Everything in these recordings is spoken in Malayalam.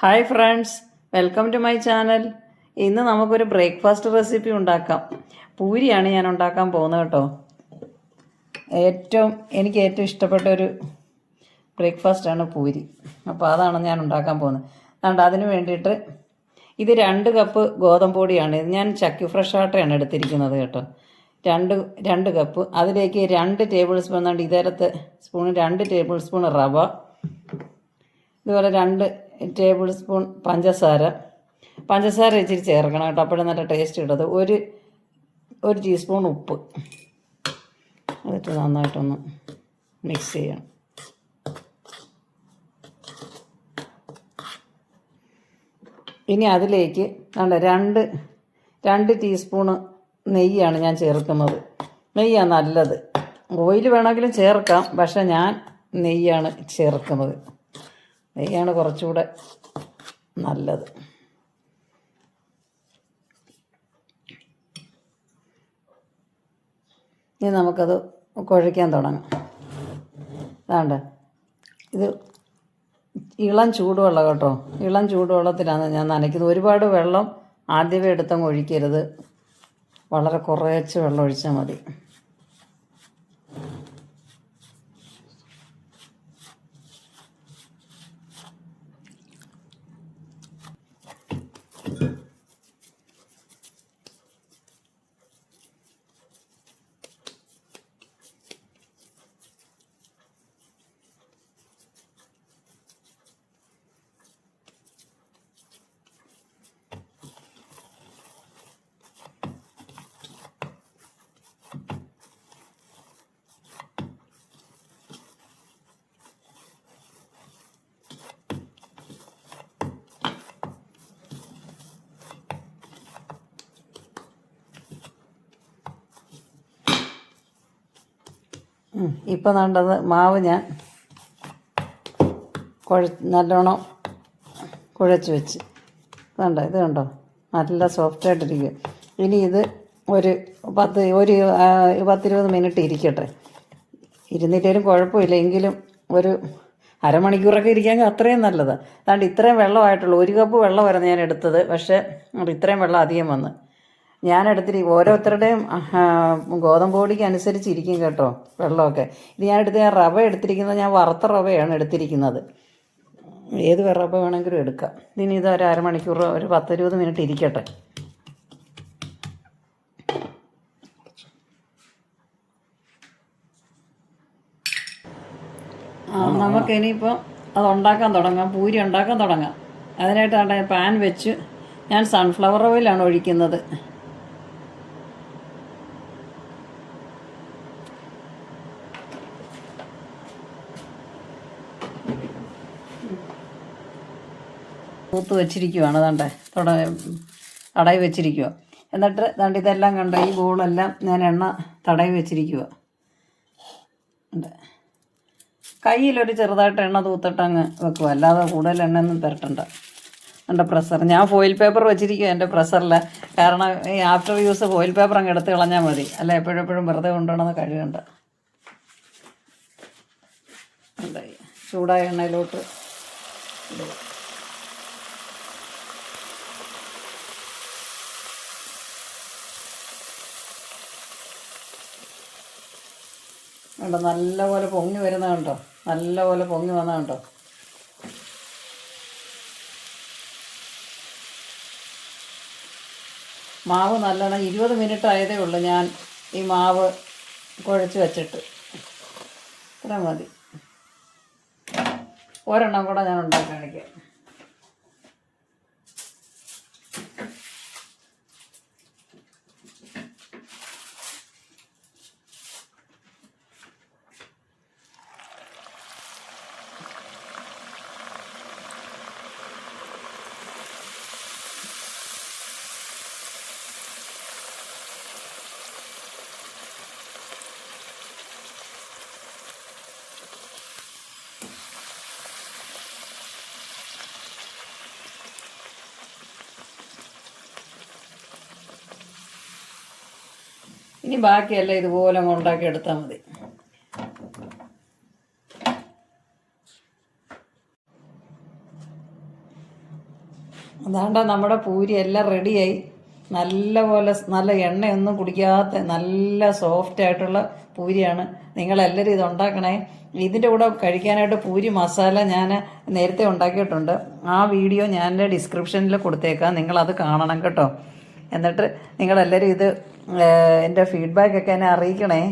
Hi friends welcome to my channel. ഇന്ന് നമുക്കൊരു ബ്രേക്ക്ഫാസ്റ്റ് റെസിപ്പി ഉണ്ടാക്കാം. പൂരിയാണ് ഞാൻ ഉണ്ടാക്കാൻ പോകുന്നത് കേട്ടോ. ഏറ്റവും എനിക്ക് ഏറ്റവും ഇഷ്ടപ്പെട്ട ഒരു ബ്രേക്ക്ഫാസ്റ്റാണ് പൂരി. അപ്പോൾ അതാണ് ഞാൻ ഉണ്ടാക്കാൻ പോകുന്നത്. അതുകൊണ്ട് അതിന് വേണ്ടിയിട്ട് ഇത് രണ്ട് കപ്പ് ഗോതമ്പ് പൊടിയാണ് ഇത് ഞാൻ ചക്കി ഫ്രഷ് ആട്ടയാണ് എടുത്തിരിക്കുന്നത് കേട്ടോ. രണ്ട് രണ്ട് കപ്പ്. അതിലേക്ക് രണ്ട് ടേബിൾ സ്പൂൺ ഇതരത്തെ സ്പൂൺ രണ്ട് ടേബിൾ സ്പൂൺ റവ. ഇതുപോലെ രണ്ട് ടേബിൾ സ്പൂൺ പഞ്ചസാര. പഞ്ചസാര ഇച്ചിരി ചേർക്കണം കേട്ടോ. അപ്പോഴും നല്ല ടേസ്റ്റ് കിട്ടത് ഒരു ഒരു ടീസ്പൂൺ ഉപ്പ്. അതിട്ട് നന്നായിട്ടൊന്ന് മിക്സ് ചെയ്യണം. ഇനി അതിലേക്ക് വേണ്ട രണ്ട് രണ്ട് ടീസ്പൂണ് നെയ്യാണ് ഞാൻ ചേർക്കുന്നത്. നെയ്യാണ് നല്ലത്. ഓയിൽ വേണമെങ്കിലും ചേർക്കാം പക്ഷെ ഞാൻ നെയ്യാണ് ചേർക്കുന്നത്. നെയ്യാണ് കുറച്ചുകൂടെ നല്ലത്. ഇനി നമുക്കത് കുഴയ്ക്കാൻ തുടങ്ങാം. അതാണ്ട് ഇത് ഇളം ചൂടുവെള്ളം കേട്ടോ. ഇളം ചൂടുവെള്ളത്തിലാണ് ഞാൻ നനയ്ക്കുന്നത്. ഒരുപാട് വെള്ളം ആദ്യമേ എടുത്തങ്ങ് ഒഴിക്കരുത്. വളരെ കുറച്ച് വെള്ളം ഒഴിച്ചാൽ മതി. ഇപ്പം വേണ്ടത് മാവ് ഞാൻ കുഴ നല്ലോണം കുഴച്ച് വെച്ച്. വേണ്ട ഇത് കണ്ടോ? നല്ല സോഫ്റ്റായിട്ടിരിക്കും ഇനി ഇത് ഒരു പത്ത് ഒരു പത്തിരുപത് മിനിറ്റ് ഇരിക്കട്ടെ. ഇരുന്നിട്ടേലും കുഴപ്പമില്ല. എങ്കിലും ഒരു അരമണിക്കൂറൊക്കെ ഇരിക്കാൻ അത്രയും നല്ലത്. അതുകൊണ്ട് ഇത്രയും വെള്ളമായിട്ടുള്ളൂ. ഒരു കപ്പ് വെള്ളമായിരുന്നു ഞാൻ എടുത്തത്. പക്ഷേ ഇത്രയും വെള്ളം അധികം വന്ന്. ഞാൻ എടുത്തിരി ഓരോരുത്തരുടെയും ഗോതമ്പ് പൊടിക്ക് അനുസരിച്ചിരിക്കും കേട്ടോ വെള്ളമൊക്കെ. ഇത് ഞാൻ എടുത്ത് ഞാൻ റവ എടുത്തിരിക്കുന്നത് ഞാൻ വറുത്ത റവയാണ് എടുത്തിരിക്കുന്നത്. ഏത് റവ വേണമെങ്കിലും എടുക്കാം. ഇനി ഇത് ഒരു അരമണിക്കൂർ ഒരു പത്തിരുപത് മിനിറ്റ് ഇരിക്കട്ടെ. നമുക്ക് ഇനിയിപ്പോൾ അത് ഉണ്ടാക്കാൻ തുടങ്ങാം പൂരി ഉണ്ടാക്കാൻ തുടങ്ങാം. അതിനായിട്ടാണ് പാൻ വെച്ച് ഞാൻ സൺഫ്ലവർ ഓയിലാണ് ഒഴിക്കുന്നത്. തൂത്ത് വെച്ചിരിക്കുവാണ് ദാണ്ടെ. തുട തടയി വെച്ചിരിക്കുക എന്നിട്ട് ദാണ്ട് ഇതെല്ലാം കണ്ട ഈ ബോളെല്ലാം ഞാൻ എണ്ണ തടയി വെച്ചിരിക്കുക കയ്യിലൊരു ചെറുതായിട്ട് എണ്ണ തൂത്തിട്ട് അങ്ങ് വെക്കുക അല്ലാതെ കൂടുതൽ എണ്ണയൊന്നും പുരട്ടണ്ട എന്റെ പ്രഷർ ഞാൻ ഫോയിൽ പേപ്പർ വെച്ചിരിക്കുക എന്റെ പ്രഷറിൽ കാരണം ഈ ആഫ്റ്റർ യൂസ് ഫോയിൽ പേപ്പർ അങ്ങ് എടുത്ത് കളഞ്ഞാൽ മതി. അല്ല എപ്പോഴെപ്പോഴും വെറുതെ കൊണ്ടുപോകണമെന്ന് കഴിയുണ്ട് ചൂടായ എണ്ണയിലോട്ട് ഇടുക. കണ്ടോ? നല്ലപോലെ പൊങ്ങി വരുന്ന കണ്ടോ? നല്ലപോലെ പൊങ്ങി വന്ന കണ്ടോ? മാവ് നല്ലോണം ഇരുപത് മിനിറ്റ് ആയതേ ഉള്ളൂ ഞാൻ ഈ മാവ് കുഴച്ച് വെച്ചിട്ട്. ഇത്ര മതി. ഒരെണ്ണം കൂടെ ഞാൻ ഉണ്ടാക്കി കാണിക്കാം. ഇനി ബാക്കിയെല്ലാം ഇതുപോലെ ഉണ്ടാക്കി എടുത്താൽ മതി. അതാണ്ട നമ്മുടെ പൂരി എല്ലാം റെഡിയായി. നല്ല പോലെ നല്ല എണ്ണയൊന്നും കുടിക്കാത്ത നല്ല സോഫ്റ്റ് ആയിട്ടുള്ള പൂരിയാണ്. നിങ്ങളെല്ലാവരും ഇത് ഉണ്ടാക്കണേ. ഇതിന്റെ കൂടെ കഴിക്കാനായിട്ട് പൂരി മസാല ഞാൻ നേരത്തെ ഉണ്ടാക്കിയിട്ടുണ്ട്. ആ വീഡിയോ ഞാൻ ഡിസ്ക്രിപ്ഷനിൽ കൊടുത്തേക്കാം. നിങ്ങളത് കാണണം കേട്ടോ. എന്നിട്ട് നിങ്ങളെല്ലാവരും ഇത് എന്റെ ഫീഡ്ബാക്കൊക്കെ എന്നെ അറിയിക്കണേ.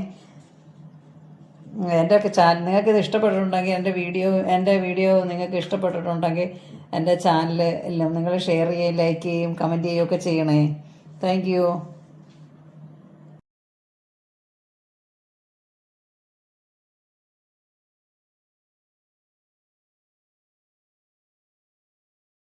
എന്റെ ഒക്കെ ചാനൽ നിങ്ങൾക്ക് ഇത് ഇഷ്ടപ്പെട്ടിട്ടുണ്ടെങ്കിൽ എന്റെ വീഡിയോ എന്റെ വീഡിയോ നിങ്ങൾക്ക് ഇഷ്ടപ്പെട്ടിട്ടുണ്ടെങ്കിൽ എന്റെ ചാനൽ നിങ്ങൾ ഷെയർ ചെയ്യുകയും ലൈക്ക് ചെയ്യുകയും കമന്റ് ചെയ്യുകയും ഒക്കെ ചെയ്യണേ. താങ്ക്